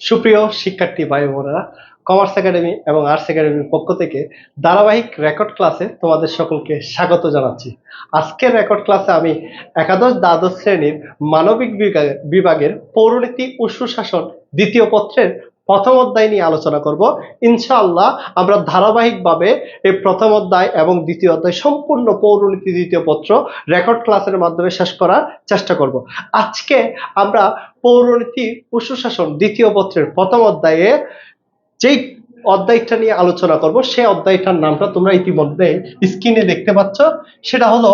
সুপ্রিয় শিক্ষার্থী ভাই বোনেরা কমার্স একাডেমি এবং আর্টস একাডেমির পক্ষ থেকে ধারাবাহিক রেকর্ড ক্লাসে তোমাদের সকলকে স্বাগত জানাচ্ছি। আজকের রেকর্ড ক্লাসে আমি একাদশ দ্বাদশ শ্রেণির মানবিক বিভাগের পৌরনীতি ও সুশাসন দ্বিতীয় পত্রের প্রথম অধ্যায় নিয়ে আলোচনা করব। ইনশাআল্লাহ আমরা ধারাবাহিকভাবে এই প্রথম অধ্যায় এবং দ্বিতীয় অধ্যায় সম্পূর্ণ পৌরনীতি দ্বিতীয় পত্র রেকর্ড ক্লাসের মাধ্যমে শেষ করার চেষ্টা করব। আজকে আমরা পৌরনীতি ও সুশাসন দ্বিতীয় পত্রের প্রথম অধ্যায়ে যেই অধ্যায়টা নিয়ে আলোচনা করব, সেই অধ্যায়টার নামটা তোমরা ইতিমধ্যে স্ক্রিনে দেখতে পাচ্ছ। সেটা হলো,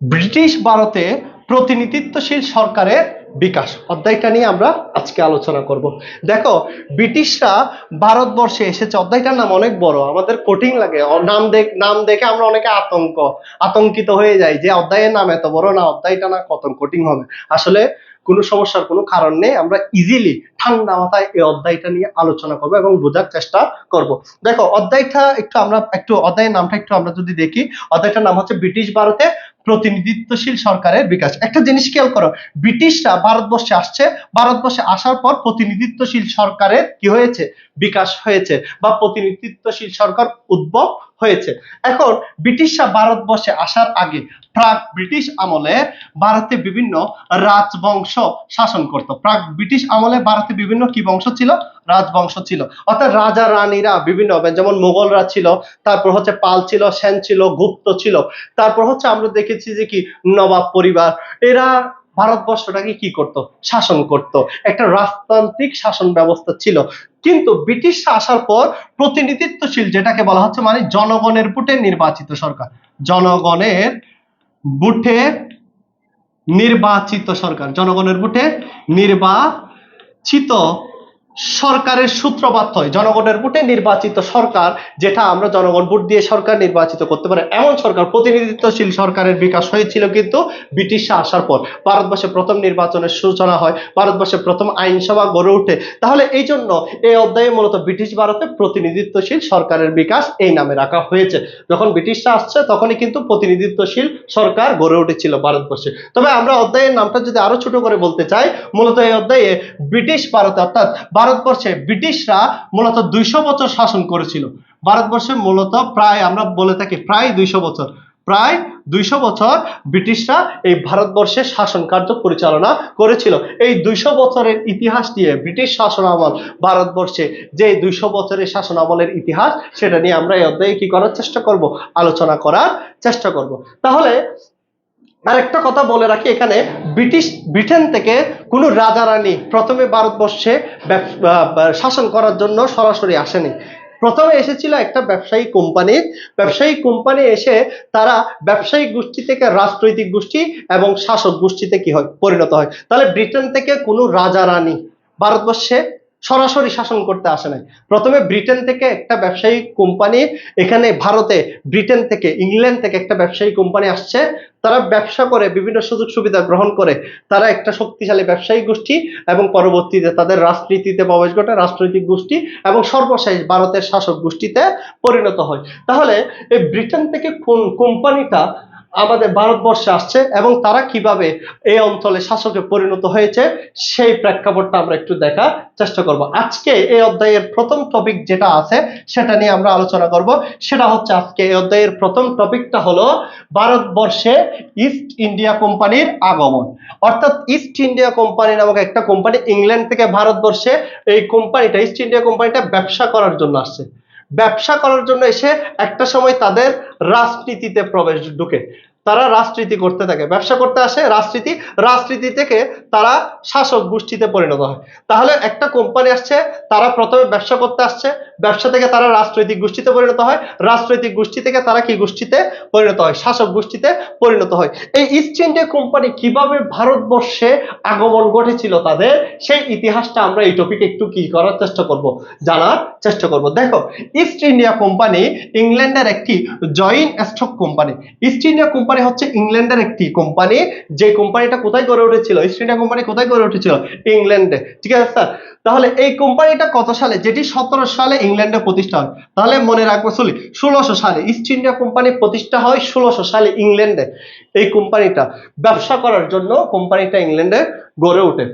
ব্রিটিশ ভারতে প্রতিনিধিত্বশীল সরকারের বিকাশ। অধ্যায়টা নিয়ে আমরা আজকে আলোচনা করব। দেখো, ব্রিটিশরা ভারতবর্ষে এসেছে। অধ্যায়টার নাম অনেক বড়। আমাদের কঠিন লাগে। নাম দেখ নাম দেখে আমরা অনেকে আতঙ্ক, আতঙ্কিত হয়ে যাই যে অধ্যায়ের নাম এত বড় না, অধ্যায়টা না কত কঠিন হবে। আসলে কোনো সমস্যার কোনো কারণ নেই। আমরা ইজিলি ঠান্ডা মাথায় এই অধ্যায়টা নিয়ে আলোচনা করব এবং বোঝার চেষ্টা করব। দেখো, অধ্যায়টা একটু আমরা, একটু, অধ্যায়ের নামটা একটু আমরা যদি দেখি, অধ্যায়টার নাম হচ্ছে ব্রিটিশ ভারতে প্রতিনিধিত্বশীল সরকারের বিকাশ। একটা জিনিস খেয়াল করো, ব্রিটিশরা ভারতবর্ষে আসছে, ভারতবর্ষে আসার পর প্রতিনিধিত্বশীল সরকারের কি হয়েছে? বিকাশ হয়েছে বা প্রতিনিধিত্বশীল সরকার উদ্ভব হয়েছে। এখন ব্রিটিশরা ভারতবর্ষে আসার আগে প্রাক ব্রিটিশ আমলে ভারতে বিভিন্ন রাজবংশ শাসন করত। প্রাক ব্রিটিশ আমলে ভারতে বিভিন্ন কি বংশ ছিল? রাজবংশ ছিল। অর্থাৎ রাজা, রানীরা বিভিন্ন যেমন মোগলরা ছিল, তারপর হচ্ছে পাল ছিল, সেন ছিল, গুপ্ত ছিল। তারপর হচ্ছে আমরা দেখেছি যে কি, নবাব পরিবার, এরা ভারতবর্ষটাকে কি করত? শাসন করত। একটা রাজতান্ত্রিক শাসন ব্যবস্থা ছিল। কিন্তু ব্রিটিশরা আসার পর প্রতিনিধিত্বশীল যেটাকে বলা হচ্ছে মানে জনগণের ভোটে নির্বাচিত সরকার। জনগণের ভোটে নির্বাচিত সরকার। জনগণের ভোটে নির্বাচিত সরকারের সূত্রপাত হয়। জনগণের ভোটে নির্বাচিত সরকার, যেটা আমরা জনগণ ভোট দিয়ে সরকার নির্বাচিত করতে পারে। এমন সরকার, প্রতিনিধিত্বশীল সরকারের বিকাশ হয়েছিল কিন্তু ব্রিটিশরা আসার পর। ভারতবর্ষে প্রথম নির্বাচনের সূচনা হয়, ভারতবর্ষে প্রথম আইনসভা গড়ে ওঠে। তাহলে এই জন্য এই অধ্যায়ে মূলত ব্রিটিশ ভারতে প্রতিনিধিত্বশীল সরকারের বিকাশ এই নামে রাখা হয়েছে। যখন ব্রিটিশরা আসছে, তখনই কিন্তু প্রতিনিধিত্বশীল সরকার গড়ে উঠেছিল ভারতবর্ষে। তবে আমরা অধ্যায়ের নামটা যদি আরও ছোট করে বলতে চাই, মূলত এই অধ্যায়ে ব্রিটিশ ভারতে অর্থাৎ ভারতবর্ষে ব্রিটিশরা মূলত দুইশো বছর শাসন করেছিল। ভারতবর্ষে মূলত প্রায়, আমরা বলে থাকি প্রায় দুইশো বছর। প্রায় দুইশো বছর ব্রিটিশরা এই ভারতবর্ষে শাসন কার্য পরিচালনা করেছিল। এই দুইশো বছরের ইতিহাস নিয়ে ব্রিটিশ শাসন আমল ভারতবর্ষে যে দুইশো বছরের শাসন আমলের ইতিহাস, সেটা নিয়ে আমরা এই অধ্যায়ে কি করার চেষ্টা করব? আলোচনা করার চেষ্টা করব। তাহলে আরেকটা কথা বলে রাখি, এখানে ব্রিটিশ, ব্রিটেন থেকে কোনো রাজা রানী প্রথমে ভারতবর্ষে শাসন করার জন্য সরাসরি আসেনি। প্রথমে এসেছিল একটা ব্যবসায়ী কোম্পানি। ব্যবসায়ী কোম্পানি এসে তারা ব্যবসায়িক গোষ্ঠী থেকে রাজনৈতিক গোষ্ঠী এবং শাসক গোষ্ঠীতে কি হয়, পরিণত হয়। তাহলে ব্রিটেন থেকে কোনো রাজা রানী ভারতবর্ষে সরাসরি শাসন করতে আসে নাই। প্রথমে ব্রিটেন থেকে একটা ব্যবসায়ী কোম্পানি, এখানে ভারতে ব্রিটেন থেকে, ইংল্যান্ড থেকে একটা ব্যবসায়ী কোম্পানি আসছে। তারা ব্যবসা করে, বিভিন্ন সুযোগ সুবিধা গ্রহণ করে, তারা একটা শক্তিশালী ব্যবসায়ী গোষ্ঠী এবং পরবর্তীতে তাদের রাজনীতিতে প্রবেশ ঘটে, রাজনৈতিক গোষ্ঠী এবং সর্বশেষ ভারতের শাসক গোষ্ঠীতে পরিণত হয়। তাহলে এই ব্রিটেন থেকে কোন কোম্পানিটা আমাদের ভারতবর্ষে আসছে এবং তারা কীভাবে এই অঞ্চলে শাসকে পরিণত হয়েছে, সেই প্রেক্ষাপটটা আমরা একটু দেখার চেষ্টা করব। আজকে এই অধ্যায়ের প্রথম টপিক যেটা আছে, সেটা নিয়ে আমরা আলোচনা করব। সেটা হচ্ছে আজকে এই অধ্যায়ের প্রথম টপিকটা হলো ভারতবর্ষে ইস্ট ইন্ডিয়া কোম্পানির আগমন। অর্থাৎ ইস্ট ইন্ডিয়া কোম্পানি নামক একটা কোম্পানি ইংল্যান্ড থেকে ভারতবর্ষে এই কোম্পানিটা ইস্ট ইন্ডিয়া কোম্পানিটা ব্যবসা করার জন্য আসছে। ব্যবসা করার জন্য এসে একটা সময় তাদের রাজনীতিতে প্রবেশ ঢুকে। তারা রাজনীতি করতে থাকে। ব্যবসা করতে আসে, রাজনীতি রাজনীতি থেকে তারা শাসক গোষ্ঠীতে পরিণত হয়। তাহলে একটা কোম্পানি আসছে, তারা প্রথমে ব্যবসা করতে আসছে, ব্যবসা থেকে তারা রাজনৈতিক গোষ্ঠীতে পরিণত হয়। রাজনৈতিক গোষ্ঠী থেকে তারা কি গোষ্ঠীতে পরিণত হয়? শাসক গোষ্ঠীতে পরিণত হয়। এই ইস্ট ইন্ডিয়া কোম্পানি কীভাবে ভারতবর্ষে আগমন ঘটেছিল তাদের, সেই ইতিহাসটা আমরা এই টপিকে একটু কি করার চেষ্টা করব, জানার চেষ্টা করব। দেখো ইস্ট ইন্ডিয়া কোম্পানি ইংল্যান্ডের একটি joint stock company East India company হচ্ছে ইংল্যান্ডের একটি কোম্পানি যে কোম্পানিটা কোথায় গড়ে উঠেছিল? ইস্ট ইন্ডিয়া কোম্পানি কোথায় গড়ে উঠেছিল? ইংল্যান্ডে। ঠিক আছে স্যার তাহলে এই কোম্পানিটা কত সালে? যেটি সতেরো সালে ইংল্যান্ডে প্রতিষ্ঠা হয়। তাহলে মনে রাখব চলি ষোলোশো সালে ইস্ট ইন্ডিয়া কোম্পানি প্রতিষ্ঠা হয় ষোলোশো সালে ইংল্যান্ডে। এই কোম্পানিটা ব্যবসা করার জন্য কোম্পানিটা ইংল্যান্ডে গড়ে ওঠে।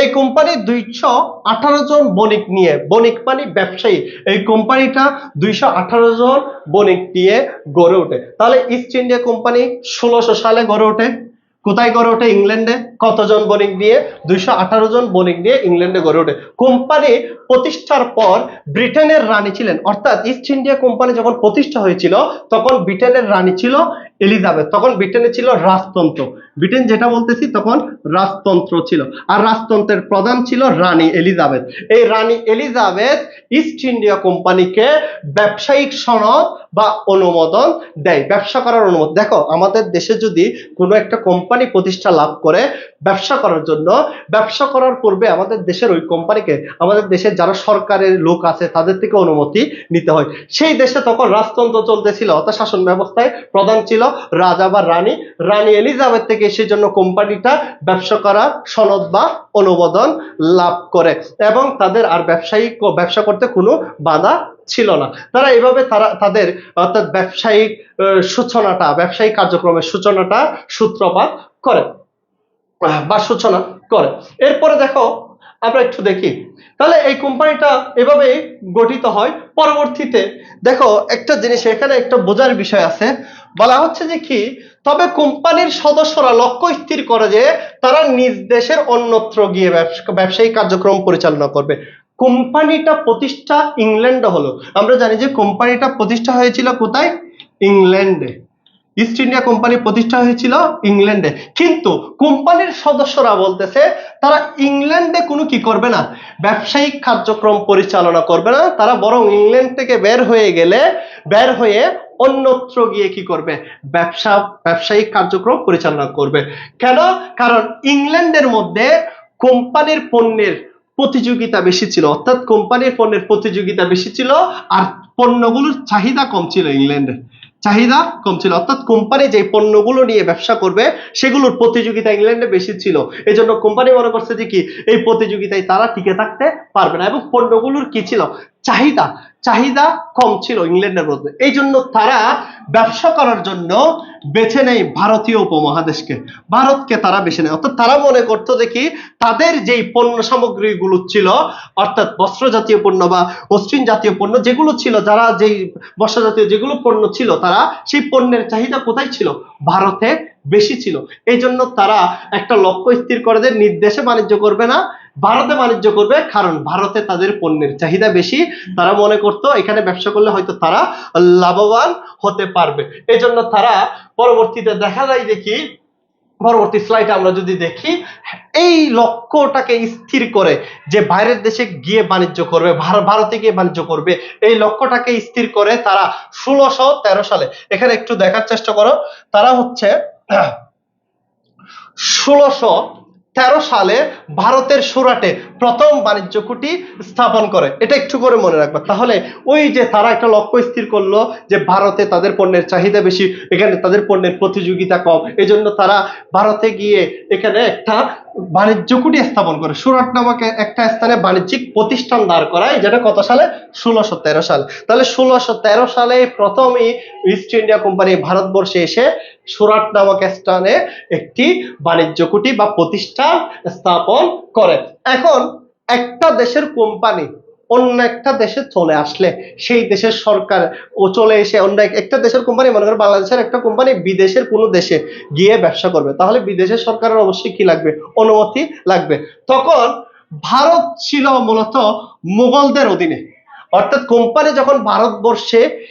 এই কোম্পানি দুইশো আঠারো জন বণিক নিয়ে, বণিক মানে ব্যবসায়ী। এই কোম্পানিটা দুইশো আঠারো জন বণিক নিয়ে গড়ে ওঠে। তাহলে ইস্ট ইন্ডিয়া কোম্পানি ষোলোশো সালে গড়ে ওঠে। কোথায় গড়ে ওঠে? ইংল্যান্ডে কতজন বণিক নিয়ে? দুইশো জন বণিক নিয়ে ইংল্যান্ডে গড়ে ওঠে। কোম্পানি প্রতিষ্ঠার পর ব্রিটেনের রানী ছিলেন। অর্থাৎ ইস্ট ইন্ডিয়া কোম্পানি যখন প্রতিষ্ঠা হয়েছিল, তখন ব্রিটেনের রানী ছিল এলিজাবেথ। তখন ব্রিটেনে ছিল রাজতন্ত্র। ব্রিটেন যেটা বলতেছি, তখন রাজতন্ত্র ছিল। আর রাজতন্ত্রের প্রধান ছিল রানী এলিজাবেথ। এই রানী এলিজাবেথ ইস্ট ইন্ডিয়া কোম্পানিকে ব্যবসায়িক সনদ বা অনুমোদন দেয়। ব্যবসা করার অনুমোদন দেখো, আমাদের দেশে যদি কোনো একটা কোম্পানি প্রতিষ্ঠা লাভ করে ব্যবসা করার জন্য, ব্যবসা করার পূর্বে আমাদের দেশের ওই কোম্পানিকে, আমাদের দেশের যারা সরকারের লোক আছে, তাদের থেকে অনুমতি নিতে হয়। সেই দেশে তখন রাজতন্ত্র চলতেছিল, অর্থাৎ শাসন ব্যবস্থায় প্রধান ছিল রাজা বা রানী রানী এলিজাবেথ থেকে সেই জন্য কোম্পানিটা ব্যবসা করার সনদ বা অনুমোদন লাভ করে এবং তাদের আর ব্যবসায়িক ব্যবসা করতে কোনো বাধা ছিল না। তারা এইভাবে তারা, তাদের অর্থাৎ ব্যবসায়িক সূচনাটা, ব্যবসায়িক কার্যক্রমের সূচনাটা সূত্রপাত করে, বা সূচনা করে। এরপরে দেখো আমরা একটু দেখি। তাহলে এই কোম্পানিটা এভাবেই গঠিত হয়। পরবর্তীতে দেখো, একটা জিনিস, এখানে একটা বোঝার বিষয় আছে। বলা হচ্ছে যে কি, তবে কোম্পানির সদস্যরা লক্ষ্য স্থির করে যে তারা নিজ দেশের অন্যত্র গিয়ে ব্যবসা- ব্যবসায়িক কার্যক্রম পরিচালনা করবে। কোম্পানিটা প্রতিষ্ঠা ইংল্যান্ডে হলো। আমরা জানি যে কোম্পানিটা প্রতিষ্ঠা হয়েছিল কোথায়? ইংল্যান্ডে। ইস্ট ইন্ডিয়া কোম্পানি প্রতিষ্ঠা হয়েছিল ইংল্যান্ডে কিন্তু কোম্পানির সদস্যরা বলতেছে, তারা ইংল্যান্ডে কোনো কি করবে না, ব্যবসায়িক কার্যক্রম পরিচালনা করবে না, তারা বরং ইংল্যান্ড থেকে বের হয়ে গেলে, বের হয়ে অন্যত্র গিয়ে কি করবে, ব্যবসা, ব্যবসায়িক কার্যক্রম পরিচালনা করবে। কেন? কারণ ইংল্যান্ডের মধ্যে কোম্পানির পণ্যের প্রতিযোগিতা বেশি ছিল। অর্থাৎ কোম্পানির পণ্যের প্রতিযোগিতা বেশি ছিল আর পণ্যগুলোর চাহিদা কম ছিল ইংল্যান্ডে চাহিদা কম ছিল অর্থাৎ কোম্পানি যে পণ্যগুলো নিয়ে ব্যবসা করবে, সেগুলোর প্রতিযোগিতা ইংল্যান্ডে বেশি ছিল। এই জন্য কোম্পানি মনে করছে যে কি, এই প্রতিযোগিতায় তারা টিকে থাকতে পারবে না। এবং পণ্যগুলোর কি ছিল? চাহিদা। চাহিদা কম ছিল ইংল্যান্ডের মধ্যে। এই জন্য তারা ব্যবসা করার জন্য বেছে নেয় ভারতীয় উপমহাদেশকে। ভারতকে তারা বেছে নেয়। অর্থাৎ তারা মনে করতো কি, তাদের যেই পণ্য সামগ্রীগুলো ছিল, অর্থাৎ বস্ত্র জাতীয় পণ্য বা মসৃণ জাতীয় পণ্য যেগুলো ছিল, যারা যেই বস্ত্র জাতীয় যেগুলো পণ্য ছিল, তারা সেই পণ্যের চাহিদা কোথায় ছিল? ভারতে বেশি ছিল। এই জন্য তারা একটা লক্ষ্য স্থির করে যে নির্দেশে বাণিজ্য করবে না ভারতে বাণিজ্য করবে, কারণ ভারতে তাদের পণ্যের চাহিদা বেশি। তারা মনে করতো এখানে ব্যবসা করলে হয়তো তারা লাভবান হতে পারবে। এই জন্য তারা পরবর্তীতে দেখা যায় যে কি, পরবর্তী স্লাইডে আমরা যদি দেখি, এই লক্ষ্যটাকে স্থির করে যে বাইরের দেশে গিয়ে বাণিজ্য করবে, ভার- ভারতে গিয়ে বাণিজ্য করবে, এই লক্ষ্যটাকে স্থির করে তারা ষোলোশো তেরো সালে, এখানে একটু দেখার চেষ্টা করো, তারা হচ্ছে ষোলোশো তেরো সালে ভারতের সুরাটে প্রথম বাণিজ্য কুটি স্থাপন করে। এটা একটু করে মনে রাখবা। তাহলে ওই যে তারা একটা লক্ষ্য স্থির করল যে ভারতে তাদের পণ্যের চাহিদা বেশি, এখানে তাদের পণ্যের প্রতিযোগিতা কম। এজন্য তারা ভারতে গিয়ে এখানে একটা বাণিজ্য কুটি স্থাপন করে। সুরাট নামক একটা স্থানে বাণিজ্যিক প্রতিষ্ঠান দাঁড় করায়, যেটা কত সালে? ষোলোশো তেরো সাল। তাহলে ষোলোশো তেরো সালে প্রথমই ইস্ট ইন্ডিয়া কোম্পানি ভারতবর্ষে এসে সুরাট নামক স্থানে একটি বাণিজ্য কুটি বা প্রতিষ্ঠান স্থাপন করে। এখন একটা দেশের কোম্পানি অন্য একটা দেশে চলে আসলে, সেই দেশের সরকার ও চলে এসে অন্য এক- একটা দেশের কোম্পানি মনে করো বাংলাদেশের একটা কোম্পানি বিদেশের কোনো দেশে গিয়ে ব্যবসা করবে। তাহলে বিদেশের সরকারের অবশ্যই কি লাগবে? অনুমতি লাগবে। তখন ভারত ছিল মূলত মুঘলদের অধীনে। অর্থাৎ কোম্পানি যখন ভারতবর্ষে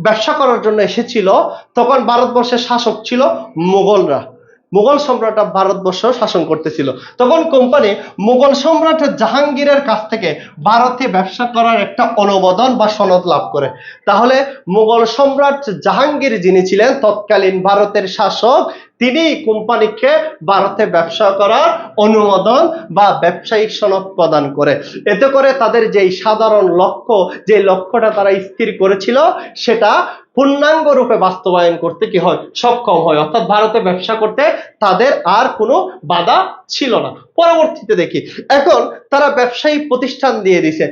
ব্যবসা করার জন্য এসেছিল, তখন ভারতবর্ষের শাসক ছিল মুঘলরা। মুঘল সম্রাট ভারতবর্ষ শাসন করতেছিল। তখন কোম্পানি মুঘল সম্রাট জাহাঙ্গীরের কাছ থেকে ভারতে ব্যবসা করার একটা অনুমোদন বা সনদ লাভ করে। তাহলে মুঘল সম্রাট জাহাঙ্গীর যিনি ছিলেন, তৎকালীন ভারতের শাসক, তিনি কোম্পানিকে ভারতে ব্যবসা করার অনুমোদন বা ব্যবসায়িক সনদ প্রদান করে। এতে করে তাদের যেই সাধারণ লক্ষ্য, যে লক্ষ্যটা তারা স্থির করেছিল, সেটা পূর্ণাঙ্গ রূপে বাস্তবায়ন করতে কি হয়? সক্ষম হয়। অর্থাৎ ভারতে ব্যবসা করতে তাদের আর কোনো বাধা ছিল না। পরবর্তীতে দেখি, এখন তারা ব্যবসায়ী প্রতিষ্ঠান দিয়ে দিছে।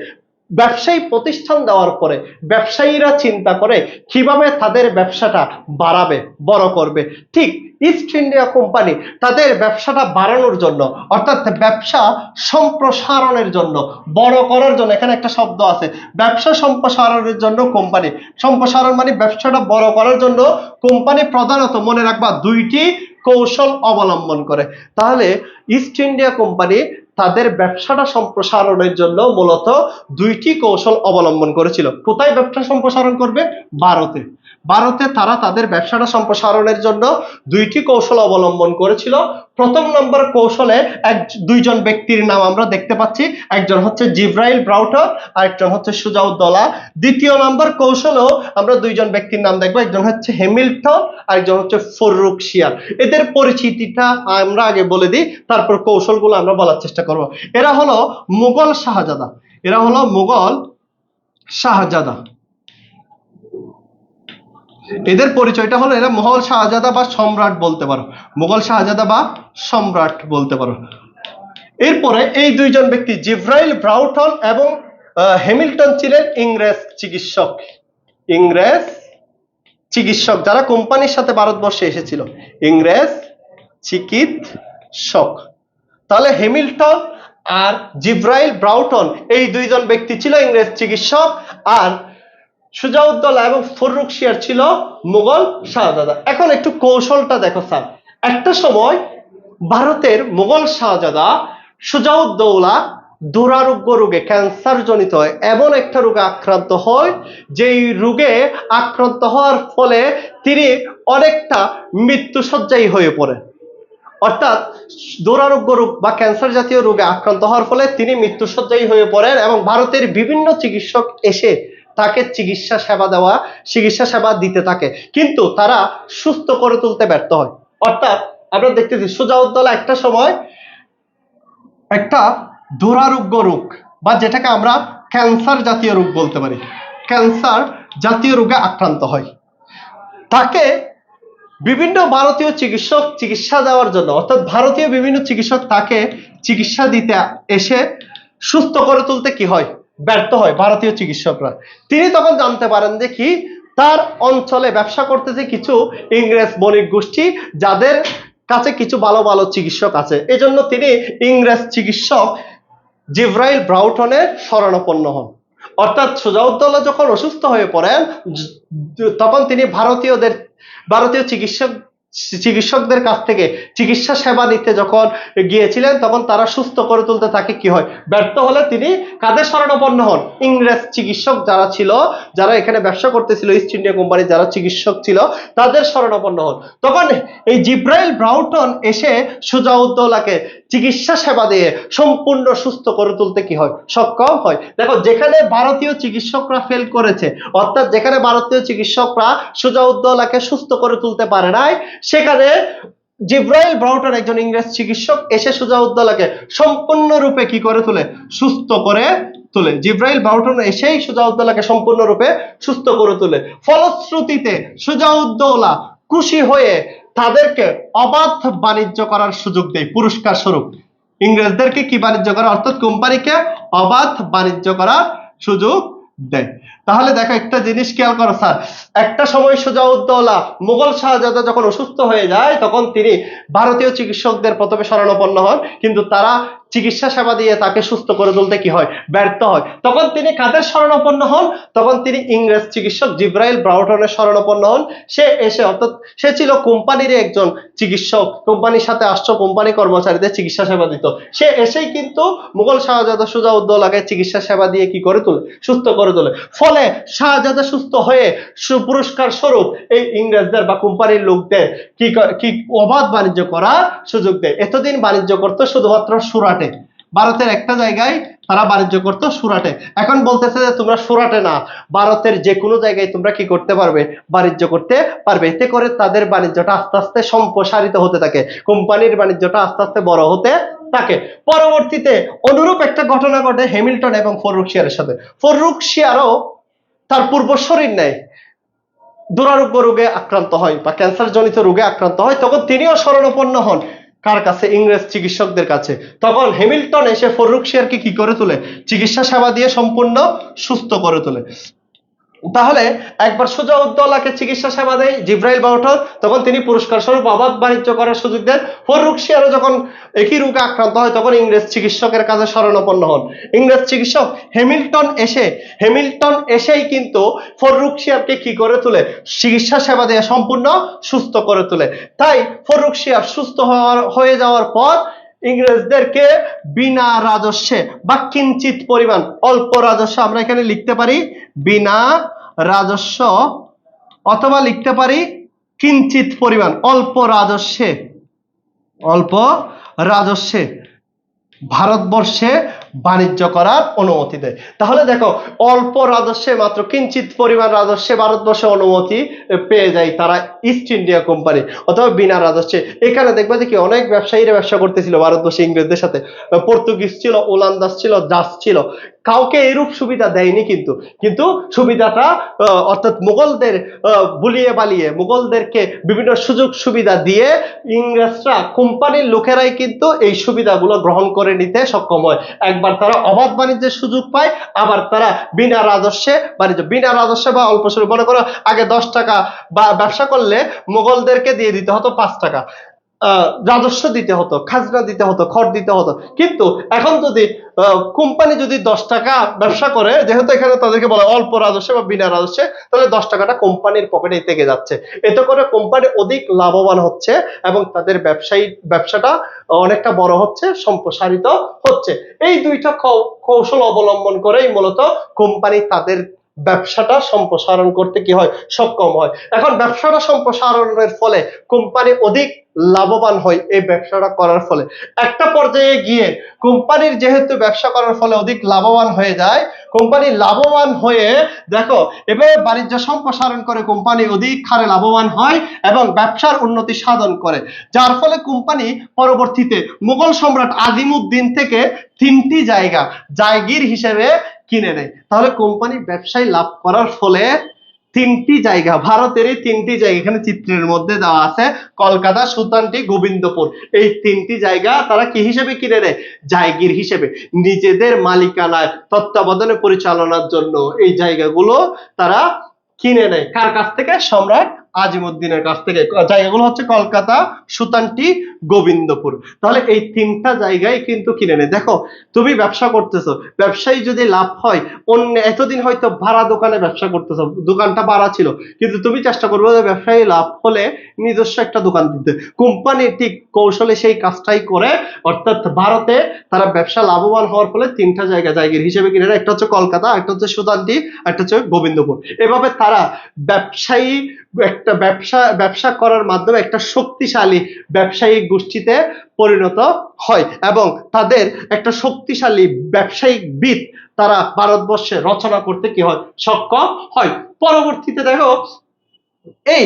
ব্যবসায়ী প্রতিষ্ঠান দেওয়ার পরে ব্যবসায়ীরা চিন্তা করে কীভাবে তাদের ব্যবসাটা বাড়াবে, বড় করবে। ঠিক ইস্ট ইন্ডিয়া কোম্পানি তাদের ব্যবসাটা বাড়ানোর জন্য, অর্থাৎ ব্যবসা সম্প্রসারণের জন্য, বড় করার জন্য, এখানে একটা শব্দ আছে, ব্যবসা সম্প্রসারণের জন্য কোম্পানি সম্প্রসারণ মানে ব্যবসাটা বড় করার জন্য কোম্পানি প্রধানত মনে রাখবা দুইটি কৌশল অবলম্বন করে। তাহলে ইস্ট ইন্ডিয়া কোম্পানি তাদের ব্যবসাটা সম্প্রসারণের জন্য মূলত দুইটি কৌশল অবলম্বন করেছিল। কোথায় ব্যবসা সম্প্রসারণ করবে? ভারতে। ভারতে তারা তাদের ব্যবসাটা সম্প্রসারণের জন্য দুইটি কৌশল অবলম্বন করেছিল। প্রথম নম্বর কৌশলে এক, দুইজন ব্যক্তির নাম আমরা দেখতে পাচ্ছি। একজন হচ্ছে জিব্রাইল ব্রাউটার, আরেকজন হচ্ছে সুজাউদ্দৌলা। দ্বিতীয় নম্বর কৌশলেও আমরা দুইজন ব্যক্তির নাম দেখব। একজন হচ্ছে হেমিল্টন, আরেকজন হচ্ছে ফররুক শিয়ার এদের পরিচিতিটা আমরা আগে বলে দিই, তারপর কৌশলগুলো আমরা বলার চেষ্টা করব। এরা হলো মুঘল শাহজাদা। এরা হলো মুঘল শাহজাদা। এদের পরিচয়টা হলো এরা মুঘল শাহজাদা বা সম্রাট বলতে পারো। মুঘল শাহজাদা বা সম্রাট বলতে পারো। এরপরে এই দুইজন ব্যক্তি জিব্রাইল ব্রাউটন এবং হ্যামিল্টন ছিলেন ইংরেজ চিকিৎসক। ইংরেজ চিকিৎসক যারা কোম্পানির সাথে ভারতবর্ষে এসেছিল। ইংরেজ চিকিৎসক। তাহলে হ্যামিল্টন আর জিব্রাইল ব্রাউটন এই দুইজন ব্যক্তি ছিল ইংরেজ চিকিৎসক আর সুজাউদ্দৌলা এবং ফররুক শিয়ার ছিল মুঘল শাহজাদা। এখন একটু কৌশলটা দেখো, স্যার। একটা সময় ভারতের মুঘল শাহজাদা সুজাউদ্দৌলা দুরারোগ্য রোগে ক্যান্সার জনিত হয়, এমন একটা রোগে আক্রান্ত হয়, যেই রোগে আক্রান্ত হওয়ার ফলে তিনি অনেকটা মৃত্যুসজ্জায়ী হয়ে পড়ে। অর্থাৎ দুরারোগ্য রোগ বা ক্যান্সার জাতীয় রোগে আক্রান্ত হওয়ার ফলে তিনি মৃত্যুসজ্জায়ী হয়ে পড়েন এবং ভারতের বিভিন্ন চিকিৎসক এসে তাকে চিকিৎসা সেবা দেওয়া, চিকিৎসা সেবা দিতে থাকে। কিন্তু তারা সুস্থ করে তুলতে ব্যর্থ হয়। অর্থাৎ আমরা দেখতেছি, সুজাউদ্দৌলা একটা সময় একটা দুরারোগ্য রোগ বা যেটাকে আমরা ক্যান্সার জাতীয় রোগ বলতে পারি। ক্যান্সার জাতীয় রোগে আক্রান্ত হয়। তাকে বিভিন্ন ভারতীয় চিকিৎসক চিকিৎসা দেওয়ার জন্য, অর্থাৎ ভারতীয় বিভিন্ন চিকিৎসক তাকে চিকিৎসা দিতে এসে সুস্থ করে তুলতে কি হয়? ব্যর্থ হয় ভারতীয় চিকিৎসকরা। তিনি তখন জানতে পারেন যে কি, তার অঞ্চলে ব্যবসা করতেছে কিছু ইংরেজ বণিক গোষ্ঠী, যাদের কাছে কিছু ভালো ভালো চিকিৎসক আছে। এজন্য তিনি ইংরেজ চিকিৎসক জিব্রাইল ব্রাউটনের শরণাপন্ন হন। অর্থাৎ সুজাউদ্দৌলা যখন অসুস্থ হয়ে পড়েন তখন তিনি ভারতীয়দের, ভারতীয় চিকিৎসক চিকিৎসকদের কাছ থেকে চিকিৎসা সেবা নিতে যখন গিয়েছিলেন, তখন তারা সুস্থ করে তুলতে তাকে কি হয়? ব্যর্থ হলে তিনি কাদের শরণাপন্ন হন। ইংরেজ চিকিৎসক যারা ছিল, যারা এখানে ব্যবসা করতেছিল ইস্ট ইন্ডিয়া কোম্পানি যারা চিকিৎসক ছিল, তাদের শরণাপন্ন হন। তখন এই জিব্রাইল ব্রাউটন এসে সুজাউদ্দৌলাকে চিকিৎসা সেবা দিয়ে সম্পূর্ণ সুস্থ করে তুলতে কি হয়? সক্ষম হয়। দেখো, যেখানে ভারতীয় চিকিৎসকরা ফেল করেছে, অর্থাৎ যেখানে ভারতীয় চিকিৎসকরা সুজাউদ্দৌলাকে সুস্থ করে তুলতে পারে নাই, সেখানে জিব্রাইল ব্রাউটন একজন ইংরেজ চিকিৎসক এসে সুজাউদ্দৌলাকে সম্পূর্ণরূপে কি করে তোলে? সুস্থ করে তোলে। জিব্রাইল ব্রাউটন এসেই সুজাউদ্দৌলাকে সম্পূর্ণরূপে সুস্থ করে তোলে। ফলশ্রুতিতে সুজাউদ্দৌলা খুশি হয়ে তাদেরকে অবাধ বাণিজ্য করার সুযোগ দেয়, পুরস্কার স্বরূপ। ইংরেজদেরকে কি বাণিজ্য করা অর্থাৎ কোম্পানিকে অবাধ বাণিজ্য করার সুযোগ দেয়। তাহলে দেখো একটা জিনিস খেয়াল করো, স্যার। একটা সময় সুজাউদ্দৌলা মুঘল শাহজাদা যখন অসুস্থ হয়ে যায়, তখন তিনি ভারতীয় চিকিৎসকদের প্রথমে শরণাপন্ন হন, কিন্তু তারা চিকিৎসা সেবা দিয়ে তাকে সুস্থ করে তুলতে কি হয়? ব্যর্থ হয়। তখন তিনি কাদের শরণাপন্ন হন? তখন তিনি ইংরেজ চিকিৎসক জিব্রাইল ব্রাউটনের শরণাপন্ন হন। সে এসে, অর্থাৎ সে ছিল কোম্পানির একজন চিকিৎসক। কোম্পানির সাথে আসছো, কোম্পানি কর্মচারীদের চিকিৎসা সেবা দিত। সে এসেই কিন্তু মুঘল শাহজাদা সুজাউদ্দৌলাকে চিকিৎসা সেবা দিয়ে কি করে তোলে? সুস্থ করে তোলে। ফলে শাহজাদা সুস্থ হয়ে সুপুরস্কার স্বরূপ এই ইংরেজদের বা কোম্পানির লোকদের কি কি অবাধ বাণিজ্য করার সুযোগ দেয়। এতদিন বাণিজ্য করতো শুধুমাত্র সুরাটে। ভারতের একটা জায়গায় তারা বাণিজ্য করতো সুরাটে। এখন বলতেছে যে, তোমরা সুরাটে না, ভারতের যে কোনো জায়গায় তোমরা কি করতে পারবে? বাণিজ্য করতে পারবে। এতে করে তাদের বাণিজ্যটা আস্তে আস্তে সম্প্রসারিত হতে থাকে। কোম্পানির বাণিজ্যটা আস্তে আস্তে বড় হতে থাকে। পরবর্তীতে অনুরূপ একটা ঘটনা ঘটে হ্যামিল্টন এবং ফররুক শিয়ারের সাথে। ফররুক শিয়ারও তার পূর্ব শরীর নেয় দুরারোগ্য রোগে আক্রান্ত হয় বা ক্যান্সার জনিত রোগে আক্রান্ত হয়, তখন তিনিও শরণাপন্ন হন কার কাছে? ইংরেজ চিকিৎসকদের কাছে। তখন হ্যামিল্টন এসে ফররুকশিয়ারকে কি করে তোলে? চিকিৎসা সেবা দিয়ে সম্পূর্ণ সুস্থ করে তোলে। তাহলে একবার সুজা উদ্দৌলাকে চিকিৎসা সেবা দেয় জিব্রাইল বাউটর তখন তিনি পুরস্কার স্বরূপ অবাধ বাণিজ্য করার সুযোগ দেন। ফররুকশিয়ারও যখন একই রোগে আক্রান্ত হয়, তখন ইংরেজ চিকিৎসকের কাছে শরণাপন্ন হন। ইংরেজ চিকিৎসক হ্যামিল্টন এসে, হ্যামিল্টন এসেই কিন্তু ফররুকশিয়ারকে কি করে তোলে? চিকিৎসা সেবা দিয়ে সম্পূর্ণ সুস্থ করে তোলে। তাই ফররুকশিয়ার সুস্থ হওয়ার, হয়ে যাওয়ার পর ইংরেজদেরকে বিনা রাজস্বে বা কিঞ্চিত পরিমাণ, অল্প রাজস্ব আমরা এখানে লিখতে পারি, বিনা রাজস্ব অথবা লিখতে পারি কিঞ্চিত পরিমাণ, অল্প রাজস্বে অল্প রাজস্বে, ভারতবর্ষে বাণিজ্য করার অনুমতি দেয়। তাহলে দেখো, অল্প রাজস্বে মাত্র কিঞ্চিত পরিমাণ রাজস্বে ভারতবর্ষে অনুমতি পেয়ে যায় তারা ইস্ট ইন্ডিয়া কোম্পানি অথবা বিনা রাজস্বে। এখানে দেখবে যে কি, অনেক ব্যবসায়ীরা ব্যবসা করতেছিল ভারতবর্ষে ইংরেজদের সাথে। পর্তুগিজ ছিল ওলান্দাস ছিল জাস ছিল। কাউকে এরূপ সুবিধা দেয়নি কিন্তু। কিন্তু সুবিধাটা অর্থাৎ মুঘলদের বুলিয়ে বালিয়ে মুঘলদেরকে বিভিন্ন সুযোগ সুবিধা দিয়ে ইংরেজরা কোম্পানির লোকেরাই কিন্তু এই সুবিধাগুলো গ্রহণ করে নিতে সক্ষম হয়। একবার তারা অবাধ বাণিজ্যের সুযোগ পায়, আবার তারা বিনা রাজস্বে বাণিজ্য, বিনা রাজস্বে বা অল্প শুরু মনে করো আগে দশ টাকা বা ব্যবসা করলে মোগলদেরকে দিয়ে দিতে হতো পাঁচ টাকা। রাজস্ব দিতে হতো, খাজনা দিতে হতো, খড় দিতে হতো। কিন্তু এখন যদি কোম্পানি যদি দশ টাকা ব্যবসা করে, যেহেতু এখানে তাদেরকে বলা অল্প রাজস্ব বা বিনা রাজস্বে, তাহলে দশ টাকাটা কোম্পানির পকেটে থেকে যাচ্ছে। এতে করে কোম্পানি অধিক লাভবান হচ্ছে এবং তাদের ব্যবসায়ী, ব্যবসাটা অনেকটা বড় হচ্ছে, সম্প্রসারিত হচ্ছে। এই দুইটা কৌশল অবলম্বন করেই মূলত কোম্পানি তাদের ব্যবসাটা সম্প্রসারণ করতে কি হয়? সক্ষম হয়। এখন ব্যবসাটা সম্প্রসারণের ফলে কোম্পানি অধিক লাভবান হয় এই ব্যবসাটা করার ফলে। একটা পর্যায়ে গিয়ে কোম্পানির যেহেতু ব্যবসা করার ফলে অধিক লাভবান হয়ে যায়, কোম্পানি লাভবান হয়ে দেখো এভাবে বাণিজ্য সম্প্রসারণ করে কোম্পানি অধিক হারে লাভবান হয় এবং ব্যবসার উন্নতি সাধন করে। যার ফলে কোম্পানি পরবর্তীতে মুঘল সম্রাট আজিমুদ্দিন থেকে তিনটি জায়গা, জায়গির হিসেবে কিনে নেয়। তাহলে কোম্পানি ব্যবসায় লাভ করার ফলে তিনটি জায়গা, ভারতেরই তিনটি জায়গা, এখানে চিত্রের মধ্যে দেওয়া আছে, কলকাতা সুতানটি গোবিন্দপুর। এই তিনটি জায়গা তারা কি হিসেবে কিনে নেয়? জায়গির হিসেবে। নিজেদের মালিকানায় তত্ত্বাবধানে পরিচালনার জন্য এই জায়গাগুলো তারা কিনে নেয়। কার কাছ থেকে? সম্রাট আজিমুদ্দিনের কাছ থেকে। জায়গাগুলো হচ্ছে কলকাতা সুতানটি গোবিন্দপুর। তাহলে এই তিনটা জায়গায় কিন্তু কিনে নেয় দেখো, তুমি ব্যবসা করতেছো, ব্যবসায়ী যদি লাভ হয়, অন্য এতদিন হয়তো ভাড়া দোকানে ব্যবসা করতেছো, দোকানটা ভাড়া ছিল, কিন্তু তুমি চেষ্টা করবে যে ব্যবসায়ী লাভ হলে নিজস্ব একটা দোকান দিতে। কোম্পানি ঠিক কৌশলে সেই কাজটাই করে, অর্থাৎ ভারতে তারা ব্যবসা লাভবান হওয়ার ফলে তিনটা জায়গা জায়গার হিসেবে কিনে নেয়। একটা হচ্ছে কলকাতা, একটা হচ্ছে সুতানটি একটা হচ্ছে গোবিন্দপুর। এভাবে তারা ব্যবসায়ী, একটা ব্যবসা ব্যবসা করার মাধ্যমে একটা শক্তিশালী ব্যবসায়িক গোষ্ঠীতে পরিণত হয় এবং তাদের একটা শক্তিশালী ব্যবসায়িক বিদ তারা ভারতবর্ষে রচনা করতে কি হয়? সক্ষম হয়। পরবর্তীতে দেখো, এই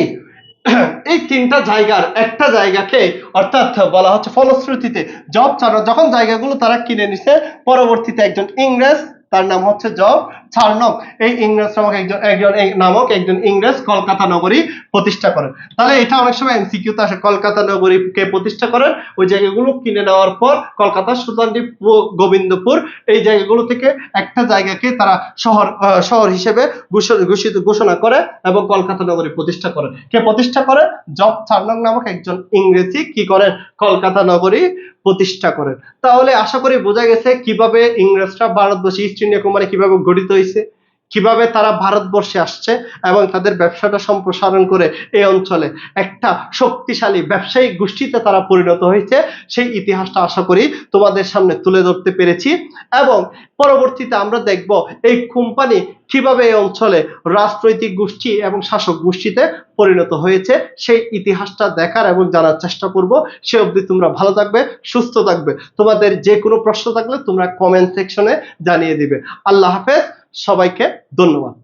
এই তিনটা জায়গার একটা জায়গাকে অর্থাৎ বলা হচ্ছে ফলশ্রুতিতে জব চার্নক যখন জায়গাগুলো তারা কিনে নিছে, পরবর্তীতে একজন ইংরেজ, তার নাম হচ্ছে জব চার্নক এই ইংরেজ নামক একজন একজন নামক একজন ইংরেজ কলকাতা নগরী প্রতিষ্ঠা করেন। তাহলে এটা অনেক সময় এমসিকিউতে আসে, কলকাতা নগরীকে প্রতিষ্ঠা করেন। ওই জায়গাগুলো কিনে নেওয়ার পর কলকাতা সুলতানটি গোবিন্দপুর, এই জায়গাগুলো থেকে একটা জায়গাকে তারা শহর শহর হিসেবে ঘোষিত, ঘোষণা করে এবং কলকাতা নগরী প্রতিষ্ঠা করে কে প্রতিষ্ঠা করে জব চার্নক নামক একজন ইংরেজি কি করেন? কলকাতা নগরী প্রতিষ্ঠা করেন। তাহলে আশা করি বোঝা গেছে কীভাবে ইংরেজরা ভারতবর্ষে ইস্ট ইন্ডিয়া কোম্পানি কীভাবে গঠিত হয়েছে কীভাবে তারা ভারতবর্ষে আসছে এবং তাদের ব্যবসাটা সম্প্রসারণ করে এই অঞ্চলে একটা শক্তিশালী ব্যবসায়িক গোষ্ঠীতে তারা পরিণত হয়েছে, সেই ইতিহাসটা আশা করি তোমাদের সামনে তুলে ধরতে পেরেছি। এবং পরবর্তীতে আমরা দেখব এই কোম্পানি কীভাবে এই অঞ্চলে রাজনৈতিক গোষ্ঠী এবং শাসক গোষ্ঠীতে পরিণত হয়েছে, সেই ইতিহাসটা দেখার এবং জানার চেষ্টা করব। সে অবধি তোমরা ভালো থাকবে, সুস্থ থাকবে। তোমাদের যে কোনো প্রশ্ন থাকলে তোমরা কমেন্ট সেকশনে জানিয়ে দিবে। আল্লাহ হাফেজ। সবাইকে ধন্যবাদ।